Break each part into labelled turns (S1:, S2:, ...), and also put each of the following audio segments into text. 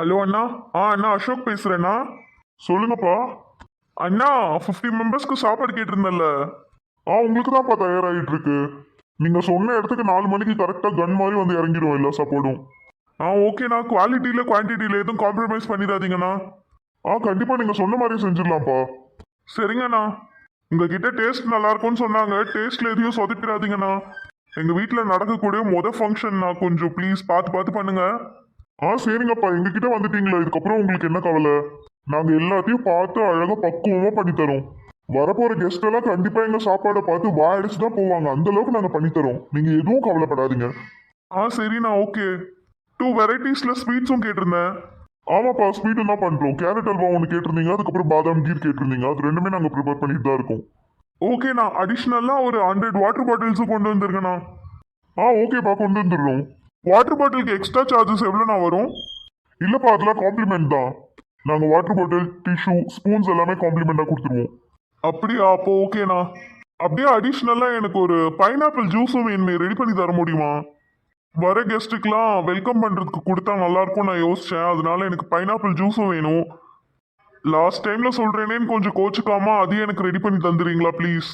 S1: Hello அண்ணா? ஆ அண்ணா அசோக் பேசுகிறேண்ணா சொல்லுங்கப்பா. அண்ணா fifty மெம்பர்ஸ்க்கு சாப்பாடு கேட்டிருந்தேன்ல. ஆ உங்களுக்கு தான்ப்பா தயாராகிட்டு இருக்கு நீங்கள் சொன்ன இடத்துக்கு நாலு மணிக்கு கரெக்டாக கன் மாதிரி வந்து இறங்கிடும் எல்லா சாப்பாடும். ஆ ஓகேண்ணா குவாலிட்டியில் குவான்டிட்டியில் எதுவும் காம்ப்ரமைஸ் பண்ணிடாதீங்கண்ணா. ஆ கண்டிப்பாக நீங்கள் சொன்ன மாதிரி செஞ்சிடலாம்ப்பா. சரிங்கண்ணா. உங்ககிட்ட டேஸ்ட் நல்லா இருக்கும்னு சொன்னாங்க. டேஸ்ட்ல எதையும் சொதப்பிடாதீங்கண்ணா. எங்கள் வீட்டில் நடக்கக்கூடிய மொதல் ஃபங்க்ஷன்ண்ணா கொஞ்சம் ப்ளீஸ் பார்த்து பார்த்து பண்ணுங்கள் ஆ சரிங்கப்பா. எங்ககிட்ட வந்துட்டீங்களா. இதுக்கப்புறம் உங்களுக்கு என்ன கவலை? நாங்கள் எல்லாத்தையும் பார்த்து அழகாக பக்குவமாக பண்ணி தரோம். வரப்போகிற கெஸ்ட் எல்லாம் கண்டிப்பாக எங்கள் சாப்பாடை பார்த்து வாயடிச்சு தான் போவாங்க. அந்த அளவுக்கு நாங்கள் பண்ணி தரோம். நீங்கள் எதுவும் கவலைப்படாதீங்க. ஆ சரிண்ணா ஓகே. டூ வெரைட்டிஸில் ஸ்வீட்ஸும் கேட்டிருந்தேன். ஆமாப்பா ஸ்வீட்டும் தான் பண்ணுறோம் கேரட் அல்வா ஒன்று கேட்டிருந்தீங்க. அதுக்கப்புறம் பாதாம் கீர் கேட்டிருந்தீங்க. அது ரெண்டுமே நாங்கள் ப்ரிப்பேர் பண்ணிட்டு தான் இருக்கோம். ஓகேண்ணா அடிஷ்னலாக ஒரு ஹண்ட்ரட் வாட்டர் பாட்டில்ஸும் கொண்டு வந்துருங்கண்ணா. ஆ ஓகேப்பா கொண்டு வந்துடுறோம். வாட்டர் பாட்டிலுக்கு எக்ஸ்ட்ரா சார்ஜஸ் எவ்வளோண்ணா வரும்? இல்லைப்பா அதெல்லாம் காம்ப்ளிமெண்ட் தான். நாங்கள் வாட்டர் பாட்டில் டிஷ்யூ ஸ்பூன்ஸ் எல்லாமே காம்ப்ளிமெண்ட்டாக கொடுத்துருவோம். அப்படியா? அப்போ ஓகேண்ணா அப்படியே அடிஷ்னலாக எனக்கு ஒரு பைனாப்பிள் ஜூஸும் வேணுமே ரெடி பண்ணி தர முடியுமா? வர கெஸ்ட்டுக்கெலாம் வெல்கம் பண்ணுறதுக்கு கொடுத்தா நல்லாயிருக்கும் நான் யோசித்தேன் அதனால எனக்கு பைனாப்பிள் ஜூஸும் வேணும். லாஸ்ட் டைமில் சொல்கிறேனேன்னு கொஞ்சம் கோச்சுக்காம அதையும் எனக்கு ரெடி பண்ணி தந்துடுறீங்களா ப்ளீஸ்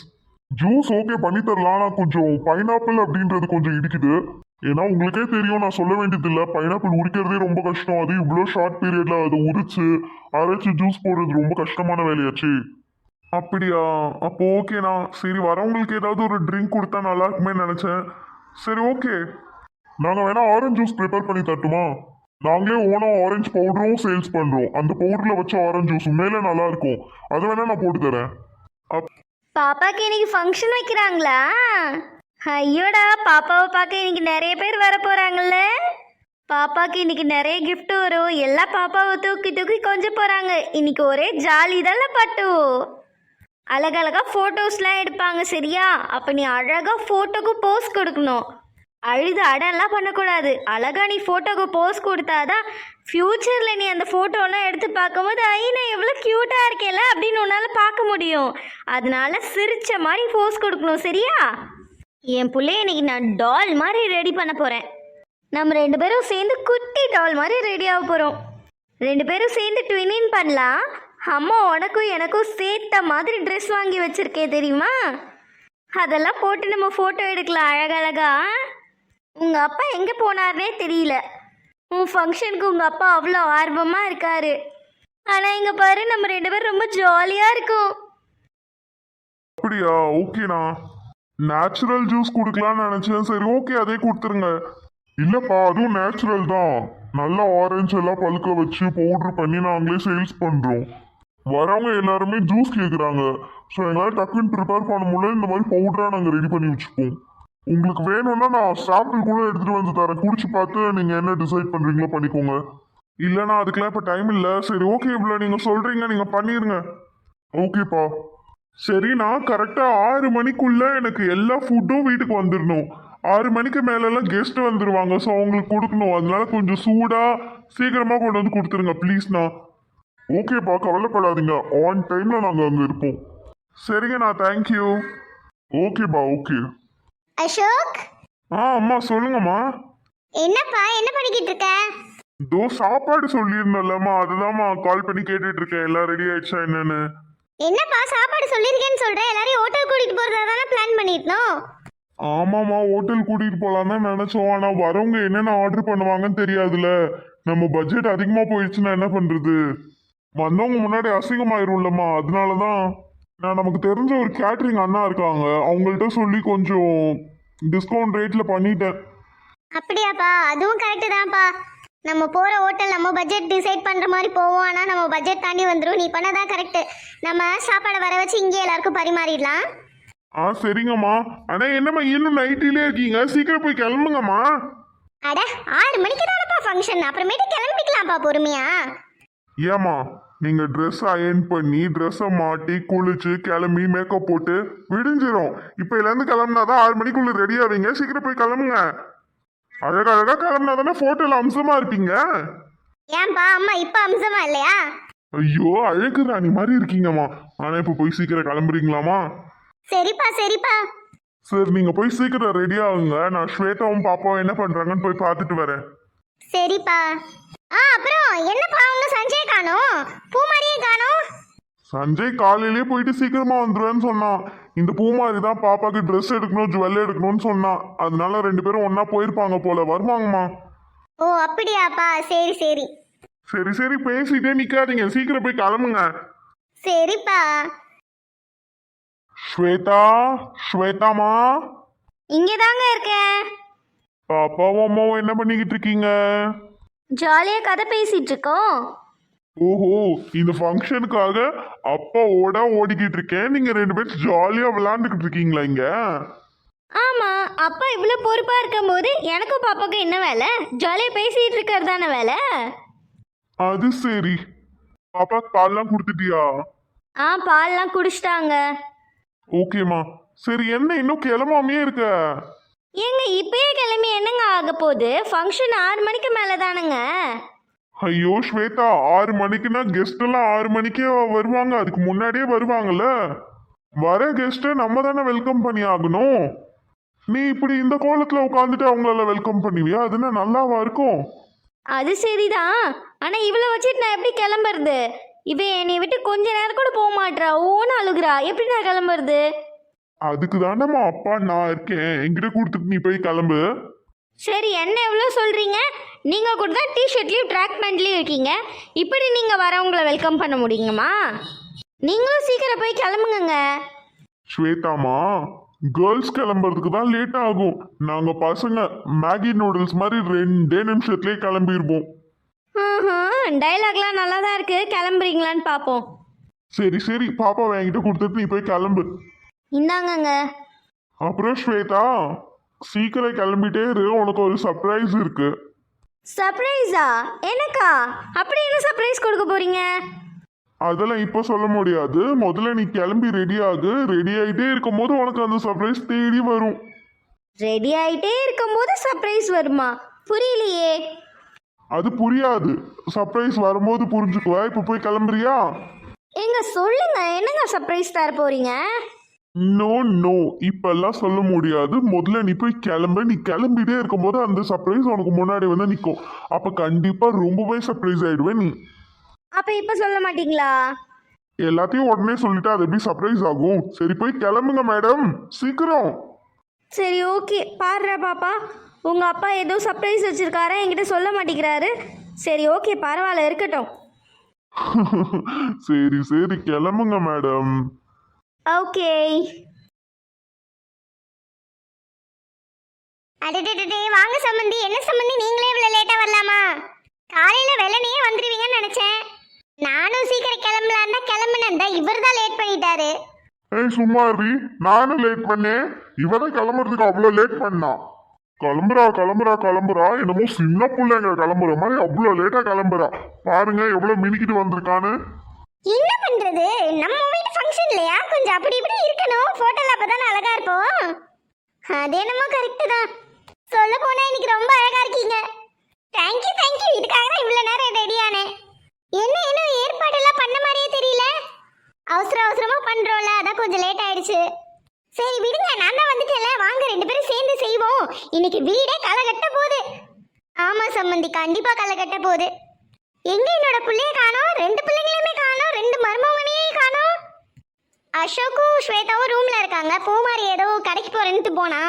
S1: ஜூஸ் ஓகே பண்ணி தரலாம் ஆனால் கொஞ்சம் பைனாப்பிள் அப்படின்றது கொஞ்சம் இடிக்குது. ஏன்னா உங்களுக்கே தெரியும் நான் சொல்ல வேண்டியதில்லை. பைனாப்பிள் உரிக்கிறதே ரொம்ப கஷ்டம். அது இவ்வளோ ஷார்ட் பீரியடில் அதை உரிச்சு அரைச்சி ஜூஸ் போடுறது ரொம்ப கஷ்டமான வேலையாச்சு. அப்படியா? அப்போ ஓகேண்ணா சரி வரவங்களுக்கு ஏதாவது ஒரு ட்ரிங்க் கொடுத்தா நல்லா இருக்குமே நினச்சேன். சரி ஓகே நாங்கள் வேணா ஆரஞ்சு ஜூஸ் ப்ரிப்பேர் பண்ணி தட்டுமா நாங்களே ஓனா ஆரஞ்சு பவுடரும் சேல்ஸ் பண்ணுறோம் அந்த பவுடரில் வச்ச ஆரஞ்சு ஜூஸ் உண்மையிலே நல்லா இருக்கும். அது வேணா நான் போட்டு தரேன். அப்
S2: பாப்பாக்கு இன்னைக்கு ஃபங்க்ஷன் வைக்கிறாங்களா? ஐயோடா பாப்பாவை பார்க்க இன்னைக்கு நிறைய பேர் வர போகிறாங்கல்ல பாப்பாக்கு இன்னைக்கு நிறைய கிஃப்ட் வரும். எல்லா பாப்பாவை தூக்கி தூக்கி கொஞ்சம் போறாங்க. இன்னைக்கு ஒரே ஜாலி தானே பட்டு. அழகழகா ஃபோட்டோஸ்லாம் எடுப்பாங்க சரியா? அப்போ நீ அழகா ஃபோட்டோக்கு போஸ் கொடுக்கணும். அழுது அடம்லாம் பண்ணக்கூடாது. அழகா நீ ஃபோட்டோக்கு போஸ் கொடுத்தாதான் ஃப்யூச்சரில் நீ அந்த ஃபோட்டோலாம் எடுத்து பார்க்கும்போது ஐ நான் எவ்வளோ க்யூட்டாக இருக்கேல்ல அப்படின்னு உன்னால் பார்க்க முடியும். அதனால சிரிச்ச மாதிரி போஸ் கொடுக்கணும் சரியா? என் பிள்ளைய இன்னைக்கு நான் டால் மாதிரி ரெடி பண்ண போகிறேன் நம்ம ரெண்டு பேரும் சேர்ந்து குட்டி டால் மாதிரி ரெடி ஆக போகிறோம் ரெண்டு பேரும் சேர்ந்து ட்வினின் பண்ணலாம். அம்மா உனக்கும் எனக்கும் சேர்த்த மாதிரி ட்ரெஸ் வாங்கி வச்சுருக்கேன் தெரியுமா? அதெல்லாம் போட்டு நம்ம ஃபோட்டோ எடுக்கலாம் அழகழகா. உங்கள் அப்பா எங்கே போனார்னே தெரியல. உன் ஃபங்க்ஷனுக்கு உங்கள் அப்பா அவ்வளோ ஆர்வமாக இருக்காரு. ஆனால் இங்கே பாரு நம்ம ரெண்டு பேரும் ரொம்ப ஜாலியாக இருக்கும்.
S1: அப்படியா? ஓகேண்ணா நேச்சுரல் ஜூஸ் கொடுக்கலாம்னு நினச்சேன். சரி ஓகே அதே கொடுத்துருங்க. இல்லைப்பா அதுவும் நேச்சுரல் தான். நல்ல ஆரஞ்சு எல்லாம் பழுக்க வச்சு பவுடர் பண்ணி நாங்களே சேல்ஸ் பண்ணுறோம் வரவங்க எல்லாருமே ஜூஸ் கேட்குறாங்க ஸோ எங்களால் டக்குன்னு ப்ரிப்பேர் பண்ண முடியல. இந்த மாதிரி பவுடராக நாங்கள் ரெடி பண்ணி வச்சுப்போம். உங்களுக்கு வேணும்னா நான் சாம்பிள் கூட எடுத்துகிட்டு வந்து தரேன். குடிச்சு பார்த்து நீங்கள் என்ன டிசைட் பண்ணுறீங்களோ பண்ணிக்கோங்க. இல்லைனா அதுக்கெல்லாம் இப்போ டைம் இல்லை. சரி ஓகே இவ்வளோ நீங்கள் சொல்கிறீங்க நீங்கள் பண்ணிடுங்க ஓகேப்பா சரிண்ணா கரெக்டாக ஆறு மணிக்குள்ள எனக்கு எல்லா ஃபுட்டும் வீட்டுக்கு வந்துடணும் ஆறு மணிக்கு மேலெல்லாம் கெஸ்ட் வந்துடுவாங்க ஸோ அவங்களுக்கு கொடுக்கணும். அதனால கொஞ்சம் சூடாக சீக்கிரமாக கொண்டு வந்து கொடுத்துருங்க ப்ளீஸ்ண்ணா ஓகேப்பா கவலைப்படாதீங்க. ஆன் டைமில் நாங்கள் அங்கே இருப்போம். சரிங்கண்ணா தேங்க்யூ ஓகேப்பா ஓகே
S2: அசோக்?
S1: ஆ அம்மா சொல்லுங்கம்மா.
S2: என்னப்பா என்ன பண்ணிக்கிட்டு இருக்க?
S1: இதோ சாப்பாடு சொல்லியிருந்தோம்லம்மா அதுதாம்மா கால் பண்ணி கேட்டுட்டு இருக்கேன். எல்லாம் ரெடி ஆயிடுச்சா என்னன்னு.
S2: என்னப்பா சாப்பாடு சொல்லியிருக்கேன்னு சொல்கிறேன் எல்லாரையும் ஹோட்டல் கூட்டிகிட்டு போகிறதா தானே பிளான் பண்ணியிருந்தோம்.
S1: ஆமாம்மா ஹோட்டல் கூட்டிகிட்டு போகலாம் தான் நினச்சோம். ஆனால் வரவங்க என்னென்ன ஆர்டர் பண்ணுவாங்கன்னு தெரியாதுல்ல. நம்ம பட்ஜெட் அதிகமாக போயிடுச்சுன்னா என்ன பண்ணுறது வந்தவங்க முன்னாடி அசிங்கமாயிரும்லம்மா. அதனால தான் நான் நமக்கு தெரிஞ்ச ஒரு கேட்ரிங் அண்ணா இருக்காங்க. அவங்கள்ட்ட சொல்லி கொஞ்சம் டிஸ்கவுண்ட் ரேட்டில் பண்ணிட்டேன்.
S2: அப்படியாப்பா? அதுவும் கரெக்டு தான்ப்பா. நம்ம போகிற ஹோட்டல் நம்ம பட்ஜெட் டிசைட் பண்ணுற மாதிரி போவோம். ஆனால் நம்ம பட்ஜெட் தாண்டி வந்துடும் நீ பண்ணதான் கரெக்டு நம்ம சாப்பாடை வர வச்சு இங்கே எல்லாருக்கும் பரிமாறிடலாம்.
S1: ஆ சரிங்கம்மா. ஆனால் என்னம்மா இன்னும் நைட்டிலே இருக்கீங்க? சீக்கிரம் போய் கிளம்புங்கம்மா.
S2: அட ஆறு மணிக்கு தானப்பா ஃபங்க்ஷன் அப்புறமேட்டு கிளம்பிக்கலாம்ப்பா பொறுமையா.
S1: ஏம்மா நீங்கள் ட்ரெஸ் அயர்ன் பண்ணி ட்ரெஸ்ஸை மாட்டி குளிச்சு கிளம்பி மேக்கப் போட்டு விடிஞ்சிரும். இப்போ இதுலேருந்து கிளம்புனா தான் ஆறு மணிக்குள்ள ரெடி ஆவீங்க. சீக்கிரம் போய் கிளம்புங்க. அழகழகா கிளம்புனா தானே ஃபோட்டோவில் அம்சமாக இருப்பீங்க?
S2: ஏன்பா அம்மா இப்போ அம்சமா இல்லையா?
S1: ஐயோ அழகு ராணி மாதிரி இருக்கீங்கம்மா. ஆனால் இப்போ போய் சீக்கிரம் கிளம்புறீங்களாம்மா?
S2: சரிப்பா சரிப்பா.
S1: சரி நீங்கள் போய் சீக்கிரம் ரெடி ஆகுங்க. நான் ஸ்வேதாவும் பாப்பாவும் என்ன பண்ணுறாங்கன்னு போய் பார்த்துட்டு வரேன்.
S2: சரிப்பா. ஆ அப்புறம் என்ன பூமாரியே காணோம்
S1: சஞ்சய் காலையிலேயே போயிட்டு சீக்கிரமா வந்துருவேன்னு சொன்னான். இந்த பூமாரி தான் பாப்பாக்கு ட்ரெஸ் எடுக்கணும் ஜுவல் எடுக்கணும்னு சொன்னான். அதனால ரெண்டு பேரும் ஒண்ணா போயிருப்பாங்க போல. வருவாங்கம்மா.
S2: ஓ அப்படியாப்பா. சரி சரி.
S1: சரி சரி பேசிட்டே நிக்காதீங்க. சீக்கிரம் போய் கிளம்புங்க.
S2: சரிப்பா.
S1: ஸ்வேதா ஸ்வேதாமா
S2: இங்கே தாங்க இருக்கேன்
S1: பாப்பாவும் அம்மாவும் என்ன பண்ணிக்கிட்டு இருக்கீங்க?
S2: ஜாலியாக கதை பேசிட்டு இருக்கோம்.
S1: ஓஹோ இந்த ஃபங்க்ஷனுக்காக அப்பாவோட ஓடிக்கிட்டு இருக்கேன். நீங்க ரெண்டு பேரும் ஜாலியா விளையாண்டுக்கிட்டு இருக்கீங்களா இங்க?
S2: ஆமாம் அப்பா இவ்வளோ பொறுப்பாக இருக்கும்போது எனக்கும் பாப்பாவுக்கும் என்ன வேலை? ஜாலியாக பேசிகிட்டு இருக்கிறது தானே வேலை?
S1: அது சரி. பாப்பா பால்லாம் கொடுத்துட்டியா?
S2: ஆ பால்லாம் குடிச்சிட்டாங்க.
S1: ஓகேம்மா சரி என்ன இன்னும் கிளம்பாமே இருக்க?
S2: ஏங்க இப்பயே கிளம்பி என்னங்க ஆக போகுது? ஃபங்க்ஷன் ஆறு மணிக்கு மேலே தானுங்க
S1: ஐயோ ஸ்வேதா ஆறு மணிக்குன்னா கெஸ்ட் எல்லாம் ஆறு மணிக்கே வருவாங்க. அதுக்கு முன்னாடியே வருவாங்கல்ல? வர கெஸ்ட்டை நம்ம தானே வெல்கம் பண்ணி ஆகணும். நீ இப்படி இந்த கோலத்துல உட்காந்துட்டு அவங்கள வெல்கம் பண்ணுவியா? அதுன்னா நல்லாவா இருக்கும்?
S2: அது சரிதான். ஆனால் இவ்வளோ வச்சுட்டு நான் எப்படி கிளம்புறது? இவ என்னை விட்டு கொஞ்ச நேரம் கூட போக மாட்றா. ஓன்னு அழுகுறா. எப்படி நான் கிளம்புறது?
S1: அதுக்கு தானேம்மா அப்பா நான் இருக்கேன். என்கிட்ட கொடுத்துட்டு நீ போய் கிளம்பு.
S2: சரி என்ன எவ்வளோ சொல்கிறீங்க நீங்கள் கூட தான் டிஷர்ட்லேயும் ட்ராக் பேண்ட்லேயும் இருக்கீங்க. இப்படி நீங்கள் வரவங்கள வெல்கம் பண்ண முடியுங்கம்மா நீங்களும் சீக்கிரம் போய் கிளம்புங்கங்க.
S1: ஸ்வேதாமா கேர்ள்ஸ் கிளம்புறதுக்கு தான் லேட் ஆகும். நாங்க பசங்க மேகி நூடுல்ஸ் மாதிரி ரெண்டே நிமிஷத்துலயே கிளம்பிடுவோம்
S2: டைலாக்லாம் நல்லா தான் இருக்குது கிளம்புறீங்களான்னு பார்ப்போம்
S1: சரி சரி பாப்பா என்கிட்ட கொடுத்துட்டு நீ போய் கிளம்பு.
S2: இந்தாங்கங்க.
S1: அப்புறம் ஸ்வேதா சீக்கிரம் கிளம்பிட்டே இரு உனக்கு ஒரு சர்ப்ரைஸ் இருக்கு.
S2: சர்ப்ரைஸா எனக்கா? அப்படி என்ன சர்ப்ரைஸ் கொடுக்க போறீங்க?
S1: அதெல்லாம் இப்போ சொல்ல முடியாது. முதல்ல நீ கிளம்பி ரெடி ஆகு. ரெடி ஆகிட்டே இருக்கும்போது உனக்கு அந்த சர்ப்ரைஸ் தேடி வரும்.
S2: ரெடி ஆயிட்டே இருக்கும்போது சர்ப்ரைஸ் வருமா? புரியலையே.
S1: அது புரியாது. சர்ப்ரைஸ் வரும்போது புரிஞ்சுக்குவா. இப்போ போய் கிளம்புறியா?
S2: எங்க சொல்லுங்க. என்னங்க சர்ப்ரைஸ் தர போறீங்க?
S1: நோ நோ இப்பெல்லாம் சொல்ல முடியாது. முதல்ல நீ போய் கிளம்பு. நீ கிளம்பிட்டே இருக்கும்போது அந்த சர்ப்ரைஸ் உனக்கு முன்னாடி வந்து நிற்கும் அப்போ கண்டிப்பாக ரொம்பவே சர்ப்ரைஸ் ஆயிடுவே நீ.
S2: அப்ப இப்ப சொல்ல மாட்டீங்களா?
S1: எல்லாத்தையும் உடனே சொல்லிட்டு அது எப்படி சர்ப்ரைஸ் ஆகும்? சரி போய் கிளம்புங்க மேடம் சீக்கிரம்.
S2: சரி ஓகே பாருடா பாப்பா. உங்க அப்பா ஏதோ சர்ப்ரைஸ் வச்சிருக்காரா? என்கிட்ட சொல்ல மாட்டேங்கிறாரு. சரி ஓகே பரவாயில்ல இருக்கட்டும்.
S1: சரி சரி. கிளம்புங்க மேடம்
S2: ஓகே.
S3: அடடடடே வாங்க சம்மந்தி என்ன சம்மந்தி நீங்களே இவ்வளோ லேட்டாக வரலாமா? காலையில் வெள்ளனையே வந்துடுவீங்கன்னு நினச்சேன். நானும் சீக்கிரம் கிளம்பலான் தான் கிளம்புனேன். தான் இவர் தான் லேட் பண்ணிட்டாரு.
S1: ஏய் சும்மா இரு நானும் லேட் பண்ணேன். இவனை கிளம்புறதுக்கு அவ்வளோ லேட் பண்ணா. கிளம்புறா கிளம்புறா கிளம்புறா. என்னமோ சின்ன பிள்ளைங்க கிளம்புற மாதிரி அவ்வளோ லேட்டாக கிளம்புறா. பாருங்க எவ்வளோ மினிக்கிட்டு வந்திருக்கான்னு.
S3: என்ன பண்றது? நம்ம வீட்டு ஃபங்க்ஷன் இல்லையா? கொஞ்சம் அப்படி இப்படி இருக்கணும். போட்டோல அப்பதான் அழகா இருப்போம். அது என்னமோ கரெக்ட் தான். சொல்ல போனா இன்னைக்கு ரொம்ப அழகா இருக்கீங்க. தேங்க்யூ தேங்க்யூ இதுக்காக தான் இவ்வளவு நேரம் ரெடி ஆனேன். என்ன இன்னும் ஏற்பாடெல்லாம் பண்ண மாதிரியே தெரியல. அவசர அவசரமா பண்றோம்ல. அதான் கொஞ்சம் லேட் ஆயிடுச்சு. சரி விடுங்க. நான் தான் வந்துட்டேன்ல. வாங்க ரெண்டு பேரும் சேர்ந்து செய்வோம். இன்னைக்கு வீடே களை கட்ட போகுது. ஆமா சம்மந்தி கண்டிப்பா களை கட்ட போகுது. எங்க என்னோட பிள்ளைய காணோம்? ரெண்டு பிள்ளைங்களையுமே காணோம் ரெண்டு மருமகனையே காணோம் அசோக்கும் ஸ்வேதாவும் ரூம்ல இருக்காங்க. பூமாரி ஏதோ கடைக்கு போறேன்ட்டு போனா.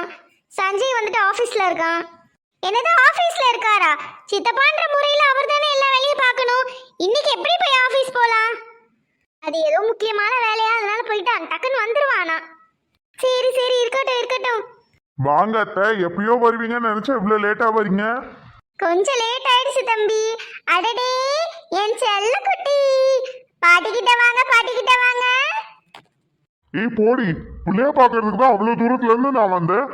S3: சஞ்சய் வந்துட்டு ஆபீஸ்ல இருக்கான். என்னது ஆபீஸ்ல இருக்காரா? சித்தப்பான்ற முறையில அவர் தானே எல்லா வேலையும் பார்க்கணும். இன்னைக்கு எப்படி போய் ஆபீஸ் போலாம்? அது ஏதோ முக்கியமான வேலையா? அதனால போயிட்டான் டக்குன்னு வந்துருவானா. சரி சரி இருக்கட்டும் இருக்கட்டும்.
S1: வாங்க அத்தை எப்பயோ வருவீங்கன்னு நினைச்சா இவ்வளோ லேட்டா வரீங்க?
S3: கொஞ்சம் லேட் ஆயிடுச்சு தம்பி. அடடே என் செல்ல குட்டி பாட்டிக்கிட்ட வாங்க பாட்டிக்கிட்ட வாங்க.
S1: ஏய் போடி. பிள்ளைய பார்க்கறதுக்கு தான் அவ்வளோ தூரத்துல இருந்து நான் வந்தேன்.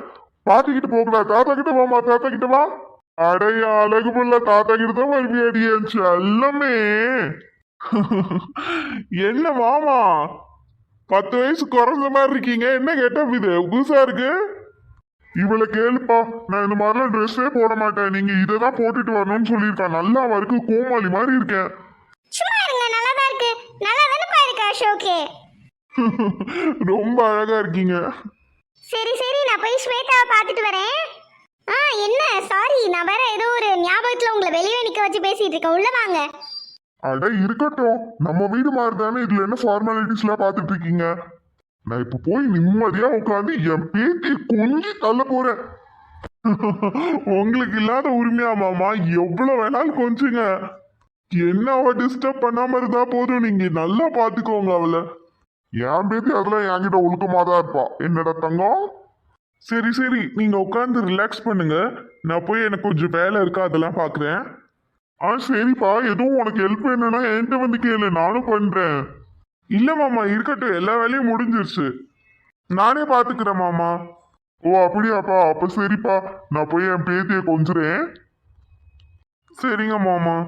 S1: பார்த்துக்கிட்டு போகலாம் தாத்தா கிட்ட வாமா தாத்தா கிட்ட வா. அடைய அழகு புள்ள. தாத்தா கிட்ட தான் வருவியாடி என் செல்லமே. என்ன மாமா? பத்து வயசு குறைஞ்ச மாதிரி இருக்கீங்க. என்ன கெட்டப் இது? புதுசா இருக்கு? இவளை கேளுப்பா. நான் இந்த மாதிரிலாம் ட்ரெஸ்ஸே போட மாட்டேன். நீங்க இதை தான் போட்டுட்டு வரணும்னு சொல்லியிருக்கேன் நல்லா இருக்கு கோமாளி மாதிரி இருக்கேன்.
S3: சும்மா இருங்க. நல்லா தான் இருக்கு. நல்லா தானே இருக்கு அசோகே?
S1: ரொம்ப அழகா இருக்கீங்க.
S3: சரி சரி நான் போய் ஸ்வேதாவை பார்த்துட்டு வரேன். ஆ என்ன? சாரி நான் வேற ஏதோ ஒரு ஞாபகத்தில் உங்களை வெளியே நிற்க வச்சு பேசிட்டு இருக்கேன். உள்ள வாங்க.
S1: அட இருக்கட்டும். நம்ம வீடு மாதிரி தானே இதுல என்ன ஃபார்மாலிட்டிஸ்லாம் பார்த்துட்டு இருக்கீங்க? நான் இப்ப போய் நிம்மதியா உட்காந்து என் பேத்தியை கொஞ்சி தள்ள போறேன். உங்களுக்கு இல்லாத உரிமையா மாமா? எவ்வளவு வேணாலும் கொஞ்சுங்க. என்ன அவ டிஸ்டர்ப் பண்ணாம இருந்தா போதும். நீங்க நல்லா பாத்துக்கோங்க அவளை. என் பேத்தி அதெல்லாம் என்கிட்ட ஒழுக்கமா தான் இருப்பா. என்னடா தங்கம்? சரி சரி நீங்க உட்காந்து ரிலாக்ஸ் பண்ணுங்க. நான் போய் எனக்கு கொஞ்சம் வேலை இருக்கா அதெல்லாம் பாக்குறேன். ஆ சரிப்பா எதுவும் உனக்கு ஹெல்ப் வேணும்னா என்கிட்ட வந்து கேளு நானும் பண்றேன். இல்ல மாமா இருக்கட்டும் எல்லா வேலையும் முடிஞ்சிருச்சு. நானே பாத்துக்கிறேன் மாமா. ஓ அப்படியாப்பா அப்ப சரிப்பா நான் போய் என் பேத்தியை கொஞ்சுறேன். சரிங்க மாமா.